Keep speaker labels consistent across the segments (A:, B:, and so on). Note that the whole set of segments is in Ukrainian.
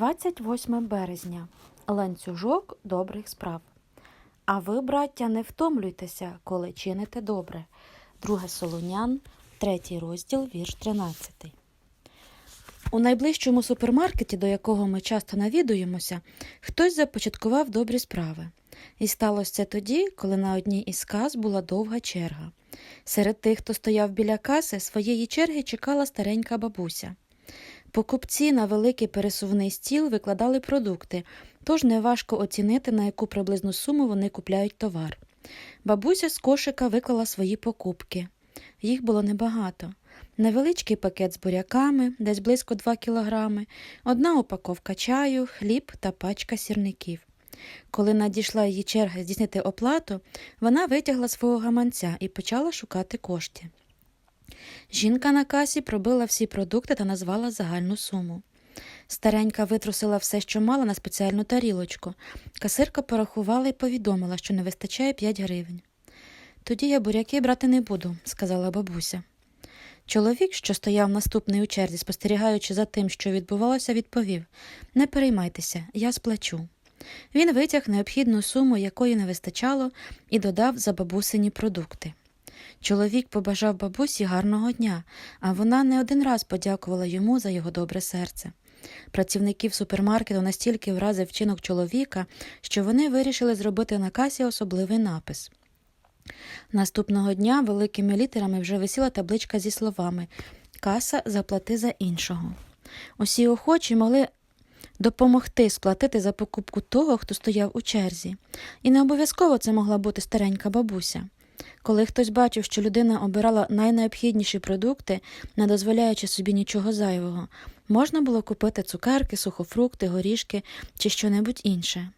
A: 28 березня. Ланцюжок добрих справ. А ви, браття, не втомлюйтеся, коли чините добре. Друге Солонян, третій розділ, вірш 13. У найближчому супермаркеті, до якого ми часто навідуємося, хтось започаткував добрі справи. І сталося це тоді, коли на одній із кас була довга черга. Серед тих, хто стояв біля каси, своєї черги чекала старенька бабуся. Покупці на великий пересувний стіл викладали продукти, тож неважко оцінити, на яку приблизну суму вони купляють товар. Бабуся з кошика виклала свої покупки. Їх було небагато. Невеличкий пакет з буряками, десь близько 2 кілограми, одна упаковка чаю, хліб та пачка сірників. Коли надійшла її черга здійснити оплату, вона витягла свого гаманця і почала шукати кошти. Жінка на касі пробила всі продукти та назвала загальну суму. Старенька витрусила все, що мала, на спеціальну тарілочку. Касирка порахувала і повідомила, що не вистачає 5 гривень. Тоді я буряки брати не буду, сказала бабуся. Чоловік, що стояв наступний у черзі, спостерігаючи за тим, що відбувалося, відповів Не переймайтеся, я сплачу. Він витяг необхідну суму, якої не вистачало, і додав за бабусині продукти. Чоловік побажав бабусі гарного дня, а вона не один раз подякувала йому за його добре серце. Працівників супермаркету настільки вразив вчинок чоловіка, що вони вирішили зробити на касі особливий напис. Наступного дня великими літерами вже висіла табличка зі словами Каса заплати за іншого. Усі охочі могли допомогти сплатити за покупку того, хто стояв у черзі. І не обов'язково це могла бути старенька бабуся. Коли хтось бачив, що людина обирала найнеобхідніші продукти, не дозволяючи собі нічого зайвого, можна було купити цукерки, сухофрукти, горішки чи щонебудь інше.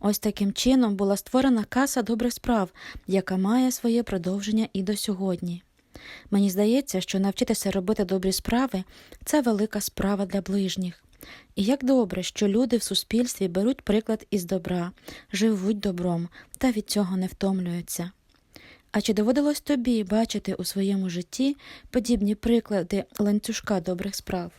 A: Ось таким чином була створена каса добрих справ, яка має своє продовження і до сьогодні. Мені здається, що навчитися робити добрі справи це велика справа для ближніх. І як добре, що люди в суспільстві беруть приклад із добра, живуть добром та від цього не втомлюються. А чи доводилось тобі бачити у своєму житті подібні приклади ланцюжка добрих справ?